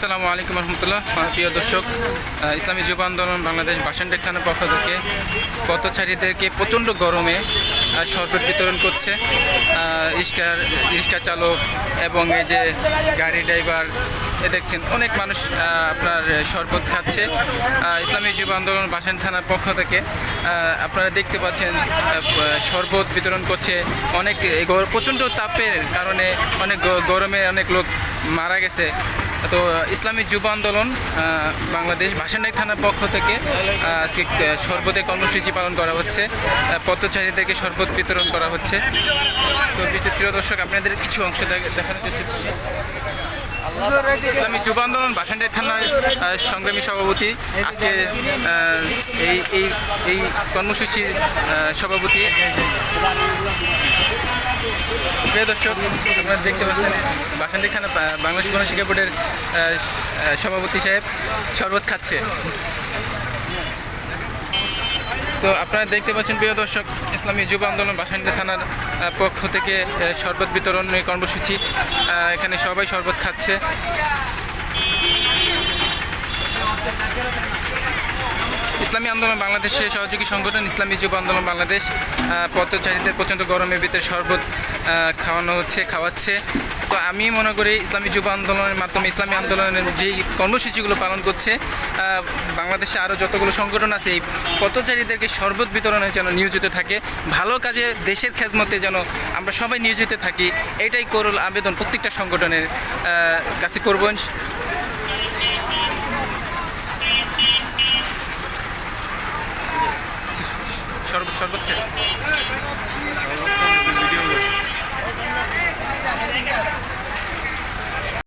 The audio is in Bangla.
আসসালামু আলাইকুম রহমতুল্লাহ। প্রিয় দর্শক ইসলামী যুব আন্দোলন বাংলাদেশ বাসনটেক থানার পক্ষ থেকে পথচারীদেরকে প্রচণ্ড গরমে শরবত বিতরণ করছে। রিক্সার রিক্সা চালক এবং এই যে গাড়ি ড্রাইভার, এ দেখছেন অনেক মানুষ আপনার শরবত খাচ্ছে। ইসলামী যুব আন্দোলন বাসন থানার পক্ষ থেকে আপনারা দেখতে পাচ্ছেন শরবত বিতরণ করছে অনেক প্রচণ্ড তাপের কারণে অনেক গরমে অনেক লোক মারা গেছে। তো ইসলামী যুব আন্দোলন বাংলাদেশ ভাসানাই থানার পক্ষ থেকে আজকে শরবতের কর্মসূচি পালন করা হচ্ছে পথচারীদেরকে শরবত বিতরণ করা হচ্ছে। তো প্রিয় দর্শক, আপনাদের কিছু অংশ দেখ- দেখানোর চেষ্টা করছি ইসলামী যুব আন্দোলন বাসান্ডাই থানার সংগ্রামী সভাপতি, আজকে এই এই এই কর্মসূচির সভাপতি। প্রিয় দর্শক, আপনারা দেখতে পাচ্ছেন বাসান্ডি খানা বা- বাংলাদেশ গণশিক্ষা বোর্ডের সভাপতি সাহেব শরবত খাচ্ছে। তো আপনারা দেখতে পাচ্ছেন, প্রিয় দর্শক, ইসলামী যুব আন্দোলন বাসান্ডি থানার পক্ষ থেকে শরবত বিতরণের কর্মসূচি এখানে সবাই শরবত খাচ্ছে। ইসলামী আন্দোলন বাংলাদেশের সহযোগী সংগঠন ইসলামী যুব আন্দোলন বাংলাদেশ পথচারীদের প্রচণ্ড গরমের ভিতরে শরবত খাওয়ানো হচ্ছে খাওয়াচ্ছে। তো আমি মনে করি ইসলামী যুব আন্দোলনের মাধ্যমে ইসলামী আন্দোলনের যেই কর্মসূচিগুলো পালন করছে বাংলাদেশে আরও যতগুলো সংগঠন আছে এই পথচারীদেরকে শরবত বিতরণে যেন নিয়োজিত থাকে ভালো কাজে দেশের খেদমতে যেন আমরা সবাই নিয়োজিত থাকি এটাই করল আবেদন প্রত্যেকটা সংগঠনের আহ, কাছে করবেন শরবত শরবত খেয়ে